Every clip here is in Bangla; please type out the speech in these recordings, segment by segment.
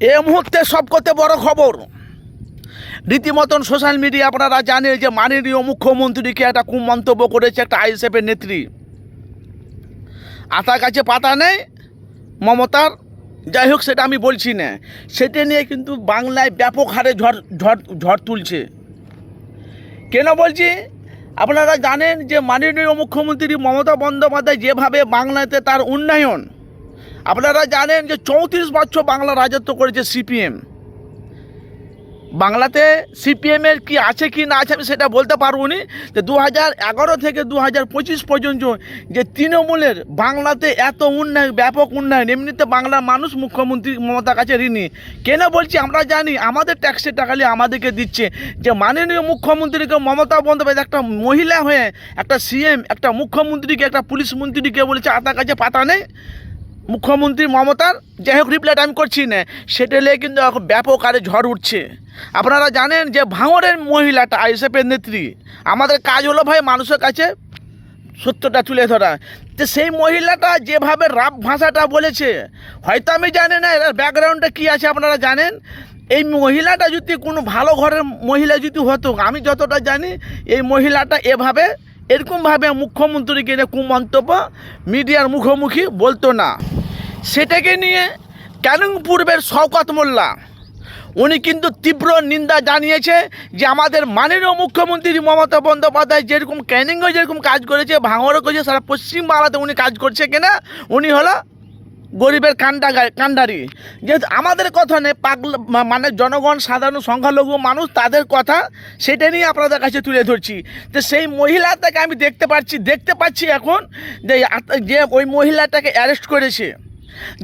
এ মুহূর্তে সবকতে বড় খবর। রীতিমতন সোশ্যাল মিডিয়া আপনারা জানেন যে মাননীয় মুখ্যমন্ত্রীকে একটা কুম মন্তব্য করেছে একটা আইএসএফের নেত্রী। আতার কাছে পাতা নেই, মমতার। যাই হোক, সেটা আমি বলছি না। সেটা নিয়ে কিন্তু বাংলায় ব্যাপক হারে ঝড় ঝড় ঝড় তুলছে। কেন বলছি? আপনারা জানেন যে মাননীয় মুখ্যমন্ত্রী মমতা বন্দ্যোপাধ্যায় যেভাবে বাংলাতে তার উন্নয়ন আপনারা জানেন যে চৌত্রিশ বছর বাংলা রাজত্ব করেছে সিপিএম। বাংলাতে সিপিএমের কি আছে কি না আছে আমি সেটা বলতে পারব নি যে দু এগারো থেকে দু পঁচিশ পর্যন্ত যে তৃণমূলের বাংলাতে এত উন্নয়ন, ব্যাপক উন্নয়ন, এমনিতে বাংলার মানুষ মুখ্যমন্ত্রী মমতার কাছে ঋণী। কেন বলছি আমরা জানি, আমাদের ট্যাক্সের টাকালি আমাদেরকে দিচ্ছে। যে মাননীয় মুখ্যমন্ত্রীকে মমতা বন্দ্যোপাধ্যায় একটা মহিলা হয়ে একটা সিএম একটা মুখ্যমন্ত্রীকে, একটা পুলিশ মন্ত্রীকে বলেছে আতার কাছে পাতা নেই? মুখ্যমন্ত্রী মমতার যাই হোক রিপ্লাইটা আমি করছি না, সেটা নিয়ে কিন্তু এখন ব্যাপক আরে ঝড় উঠছে। আপনারা জানেন যে ভাঙড়ের মহিলাটা আইএসএফের নেত্রী, আমাদের কাজ হলো ভাই মানুষের কাছে সত্যটা তুলে ধরা। তো সেই মহিলাটা যেভাবে রাপ ভাষাটা বলেছে, হয়তো আমি জানি না এর ব্যাকগ্রাউন্ডটা কী আছে আপনারা জানেন? এই মহিলাটা যদি কোনো ভালো ঘরের মহিলা যদি হতো, আমি যতটা জানি, এই মহিলাটা এভাবে এরকমভাবে মুখ্যমন্ত্রীকে এরকম মন্তব্য মিডিয়ার মুখোমুখি বলতো না। সেটাকে নিয়ে ক্যানিং পূর্বের শওকত মোল্লা, উনি কিন্তু তীব্র নিন্দা জানিয়েছে যে আমাদের মাননীয় মুখ্যমন্ত্রী মমতা বন্দ্যোপাধ্যায় যেরকম ক্যানিংও যেরকম কাজ করেছে ভাঙড়ও করেছে, সারা পশ্চিমবাংলাতে উনি কাজ করছে কিনা, উনি হলো গরিবের কান্ডা কান্ডারি। যেহেতু আমাদের কথা নেই, পাগল মানে জনগণ, সাধারণ সংখ্যালঘু মানুষ, তাদের কথা সেটা নিয়ে আপনাদের কাছে তুলে ধরছি। তো সেই মহিলাটাকে আমি দেখতে পাচ্ছি দেখতে পাচ্ছি এখন যে যে ওই মহিলাটাকে অ্যারেস্ট করেছে।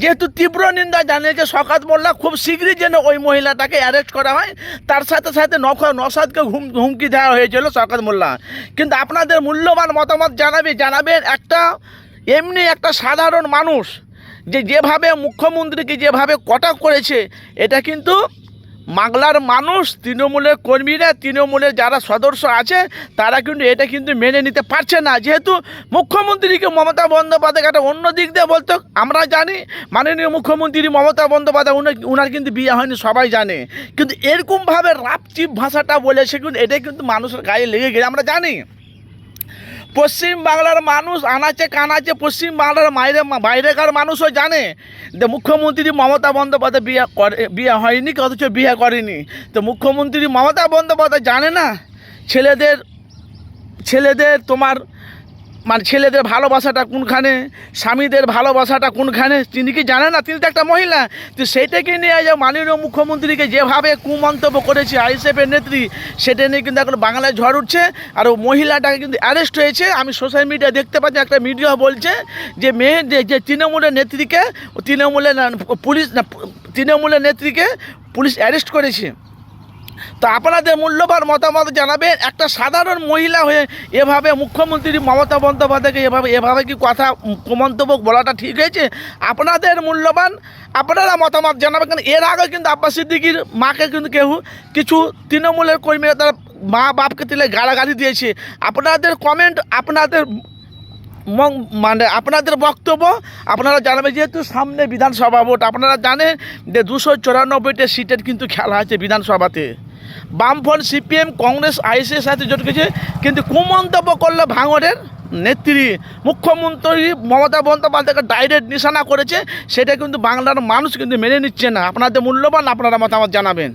যেহেতু তীব্র নিন্দা জানিয়েছে শকাত মোল্লা, খুব শীঘ্রই যেন ওই মহিলাটাকে অ্যারেস্ট করা হয়। তার সাথে সাথে নখ নসাদকে হুম, হুমকি দেওয়া হয়েছিল শকাত মোল্লা। কিন্তু আপনাদের মূল্যবান মতামত জানাবে, জানাবেন একটা, এমনি একটা সাধারণ মানুষ। যে যেভাবে মুখ্যমন্ত্রীকে যেভাবে কটাক করেছে, এটা কিন্তু বাংলার মানুষ, তৃণমূলের কর্মীরা, তৃণমূলের যারা সদস্য আছে, তারা কিন্তু এটা কিন্তু মেনে নিতে পারছে না। যেহেতু মুখ্যমন্ত্রীকে মমতা বন্দ্যোপাধ্যায় একটা অন্য দিক দিয়ে বলতো, আমরা জানি, মাননীয় মুখ্যমন্ত্রী মমতা বন্দ্যোপাধ্যায়, উনি, উনার কিন্তু বিয়ে হয়নি, সবাই জানে। কিন্তু এরকমভাবে রাপচিপ ভাষাটা বলেছে, কিন্তু এটাই কিন্তু মানুষের গায়ে লেগে গেছে, আমরা জানি। পশ্চিম বাংলার মানুষ আনাচে কানাচে পশ্চিম বাংলার বাইরে বাইরেকার মানুষও জানে যে মুখ্যমন্ত্রী মমতা বন্দ্যোপাধ্যায় বিয়ে করে বিয়ে হয়নি, অথচ বিয়ে করেনি। তো মুখ্যমন্ত্রী মমতা বন্দ্যোপাধ্যায় জানে না? ছেলেদের ছেলেদের তোমার মানে ছেলেদের ভালোবাসাটা কোনখানে, স্বামীদের ভালোবাসাটা কোনখানে? তিনি কি জানে না? তিনি তো একটা মহিলা। তো সেইটাকে নিয়ে যে মাননীয় মুখ্যমন্ত্রীকে যেভাবে কুমন্তব্য করেছে আইএসএফের নেত্রী, সেটা নিয়ে কিন্তু এখন বাংলায় ঝড় উঠছে। আর ও মহিলাটাকে কিন্তু অ্যারেস্ট হয়েছে। আমি সোশ্যাল মিডিয়া দেখতে পাচ্ছি, একটা মিডিয়া বলছে যে মেয়ে, যে তৃণমূলের নেত্রীকে, তৃণমূলের পুলিশ তৃণমূলের নেত্রীকে পুলিশ অ্যারেস্ট করেছে। তো আপনাদের মূল্যবান মতামত জানাবেন। একটা সাধারণ মহিলা হয়ে এভাবে মুখ্যমন্ত্রী মমতা বন্দ্যোপাধ্যায়কে এভাবে এভাবে কি কথা মন্তব্য বলাটা ঠিক হয়েছে? আপনাদের মূল্যবান, আপনারা মতামত জানাবেন কারণ এর আগে কিন্তু আব্বাস সিদ্দিকির মাকে কিন্তু কেউ কিছু তৃণমূলের কর্মীরা তারা মা বাপকে তুলে গালাগালি দিয়েছে। আপনাদের কমেন্ট আপনাদের মানে আপনাদের বক্তব্য আপনারা জানাবেন। যেহেতু সামনে বিধানসভা ভোট, আপনারা জানেন যে দুশো চুরানব্বইটা সিটের কিন্তু খেলা আছে বিধানসভাতে। বামফ্রন্ট সিপিএম, কংগ্রেস আইএসের সাথে জোট গেছে, কিন্তু কুমন্তব্য করল ভাঙরের নেত্রী। মুখ্যমন্ত্রী মমতা বন্দ্যোপাধ্যায়কে ডাইরেক্ট নিশানা করেছে, সেটা কিন্তু বাংলার মানুষ কিন্তু মেনে নিচ্ছে না। আপনাদের মূল্যবান আপনারা মতামত জানাবেন।